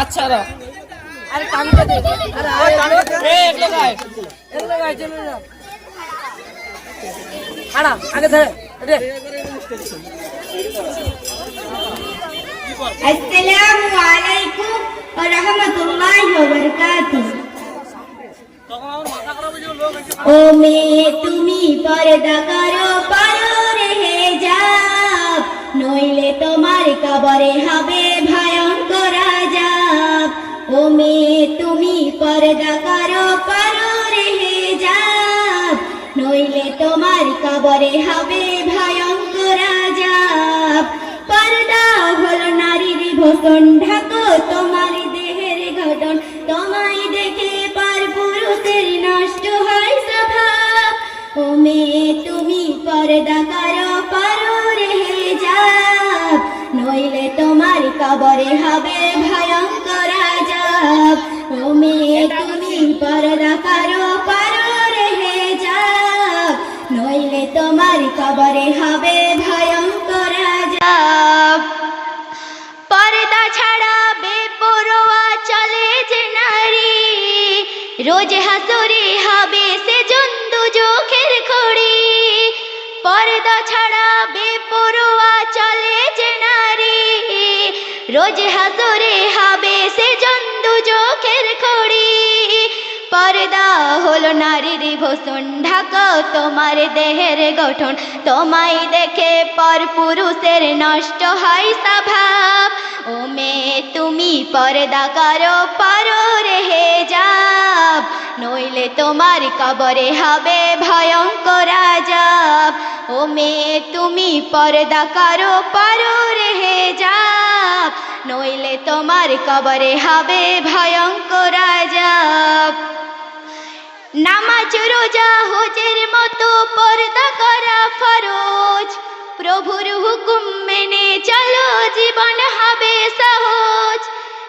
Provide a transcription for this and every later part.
আচ্ছা আরে কামিটা দে। আরে আরে এ এগুলো গায়। এগুলো গায় চলে যা আড়া আগে ধরে রে আসসালামু আলাইকুম ওয়া রাহমাতুল্লাহি ওয়া বারাকাতুহু। ও মেয়ে তুমি পর্দা করো পারো রে যাব নইলে তোমার কবরে হবে ভয়ঙ্কর ও মেয়ে তুমি পর্দা করো পারো রে যাব নইলে তোমার কবরে হবে ভয়ঙ্কর পর্দা হলো নারীর ভূষণ, ঢাকো তোমার দেহের ঘটন তোমায় দেখে পার পুরুষের নষ্ট হয় স্বভাব। ও মেয়ে তুমি পর্দা করো কবরে হবে ভয়ঙ্কর আযাব ও মেয়ে তুমি পর্দা করো, পারো রে যাব নইলে তোমার কবরে হবে ভয়ঙ্কর আযাব পর্দা ছাড়া বেপরোয়া চলে যে নারী। রোজ হাসরে হবে সে জন্তু চোখের খড়ি। পর্দা ছাড়া বেপরোয়া চলে যে রোজ হাসরে হবে সে জন্তু চোখের খড়ি। পর্দা হলো নারীর ভূষণ, ঢাকা তোমার দেহের গঠন। তোমায় দেখে পর পুরুষের নষ্ট হয় স্বভাব। ও মেয়ে তুমি পর্দা করো পারো রেহে যাব নইলে তোমার কবরে হবে ভয়ঙ্কর আযাব ও মেয়ে তুমি পর্দা করো পারো কবরে হবে ভয়ঙ্কর আযাব নামাজ, রোজা, হোজের মতো পর্দা করা ফরজ। প্রভুর হুকুম মেনে চলো, জীবন হবে সহজ।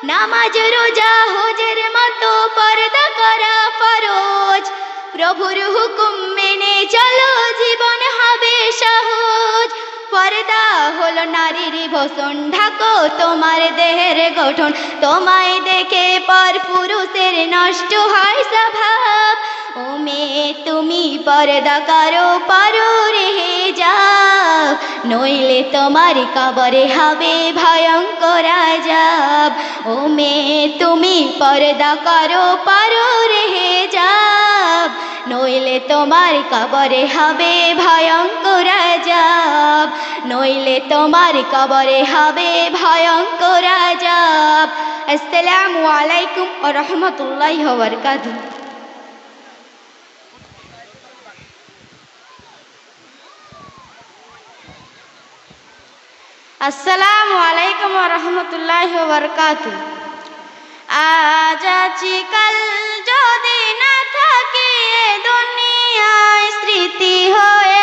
নামাজ, রোজা, হোজের মতো পর্দা করা ফরজ। প্রভুর হুকুম মেনে চলো, জীবন হবে পর্দা হলো নারীর ভূষণ ঢাকো তোমার দেহের গঠন। তোমায় দেখে পর পুরুষের নষ্ট হয় স্বভাব। ও মেয়ে তুমি পর্দা করো পারো রেহে যাও নইলে তোমার কবরে হবে ভয়ঙ্কর আযাব ও মেয়ে তুমি পর্দা করো পারো রেহে যাব নইলে তোমার কবরে হবে ভয়ঙ্কর আযাব নইলে তোমার কবরে হবে ভয়ঙ্কর আযাব আসসালামু আলাইকুম ওয়া রাহমাতুল্লাহি বারাকাতুহু। আসসালামু আলাইকুম রাহমাতুল্লাহি ওয়া বারাকাতুহু। আজ আছি কাল স্মৃতি হয়ে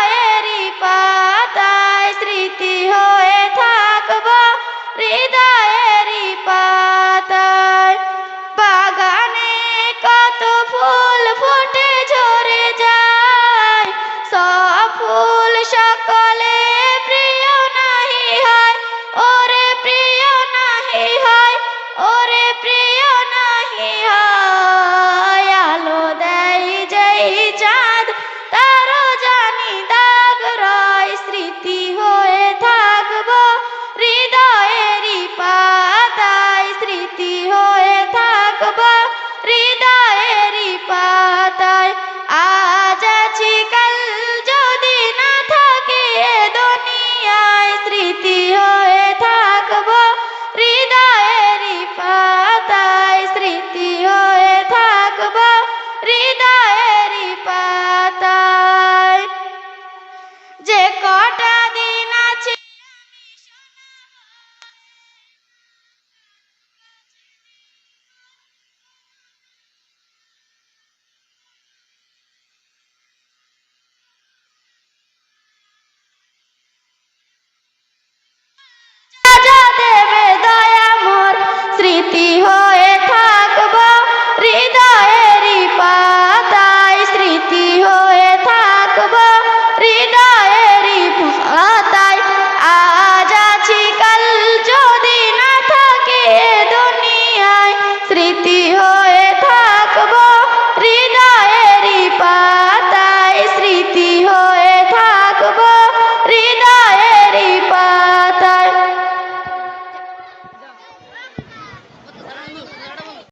সকলে প্রিয় নাহি হয় ওরে প্রিয় নাহি হয় ওরে প্রিয়